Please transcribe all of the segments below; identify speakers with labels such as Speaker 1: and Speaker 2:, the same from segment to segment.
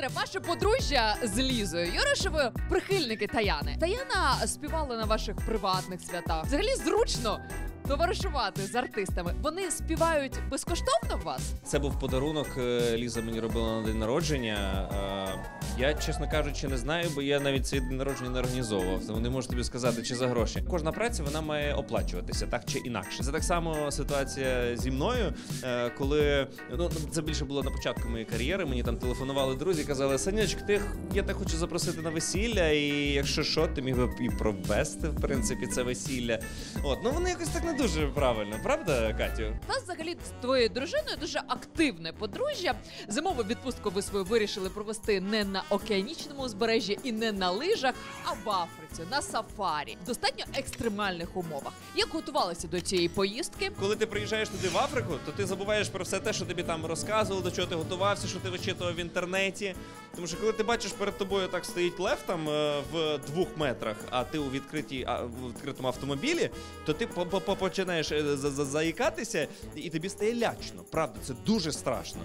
Speaker 1: Олександре, ваше подружжя з Лізою Юришевою прихильники Таяни. Таяна співала на ваших приватних святах. Взагалі зручно товаришувати з артистами. Вони співають безкоштовно в вас?
Speaker 2: Це був подарунок. е, Ліза мені робила на день народження. Е, Я, чесно кажучи, не знаю, бо я навіть цей день народження не організовував. Тому не можу тобі сказати, чи за гроші. Кожна праця вона має оплачуватися так чи інакше. Це так само ситуація зі мною, е, коли ну це більше було на початку моєї кар'єри. Мені там телефонували друзі, казали: Санячк, ти я тебе хочу запросити на весілля, і якщо що, ти міг би і провести в принципі це весілля. От ну вони якось так не дуже правильно, правда, Катю?
Speaker 1: У нас взагалі з твоєю дружиною дуже активне подружжя. Зимову відпустку ви свою вирішили провести не на океанічному узбережжі і не на лижах, а в Африці на сафарі в достатньо екстремальних умовах. Як готувалися до цієї поїздки?
Speaker 2: Коли ти приїжджаєш туди в Африку, то ти забуваєш про все те, що тобі там розказували, до чого ти готувався, що ти вичитував в інтернеті. Тому що коли ти бачиш перед тобою так стоїть лев там е, в двох метрах, а ти у відкритій а, в відкритому автомобілі, то ти по- по- по- починаєш е, за- за- заїкатися, і тобі стає лячно. Правда, це дуже страшно.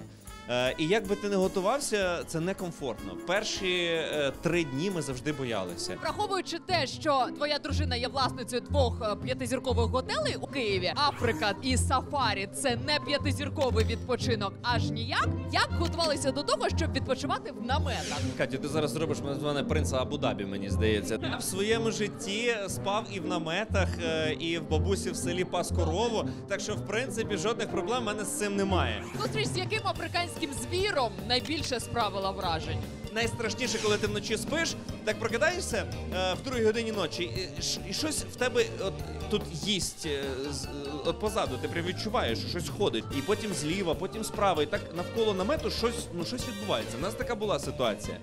Speaker 2: Е, і як би ти не готувався, це некомфортно. Перші е, три дні ми завжди боялися.
Speaker 1: Враховуючи те, що твоя дружина є власницею двох е, п'ятизіркових готелей у Києві, Африка і Сафарі це не п'ятизірковий відпочинок, аж ніяк. Як готувалися до того, щоб відпочивати в наметах?
Speaker 2: Катю, ти зараз зробиш мене з мене принца Абу-Дабі, мені здається. Я в своєму житті спав і в наметах, е, і в бабусі в селі пас корову. Так що, в принципі, жодних проблем в мене з цим немає.
Speaker 1: Зустріч з яким африканським звіром найбільше справила вражень?
Speaker 2: Найстрашніше, коли ти вночі спиш, так прокидаєшся е, в другій годині ночі, і, і щось в тебе от тут їсть е, з- е, от позаду. Ти прям відчуваєш, що щось ходить, і потім зліва, потім справа, і так навколо намету щось ну щось відбувається. У нас така була ситуація.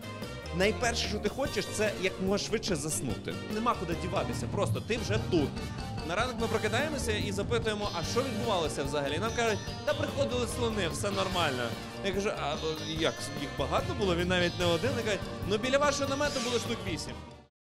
Speaker 2: Найперше, що ти хочеш, це як можна швидше заснути. Нема куди діватися, просто ти вже тут. На ранок ми прокидаємося і запитуємо, а що відбувалося взагалі? Нам кажуть, та приходили слони, все нормально. Я кажу, а як їх багато було? Він навіть не один. Він каже, ну біля вашого намету було штук вісім.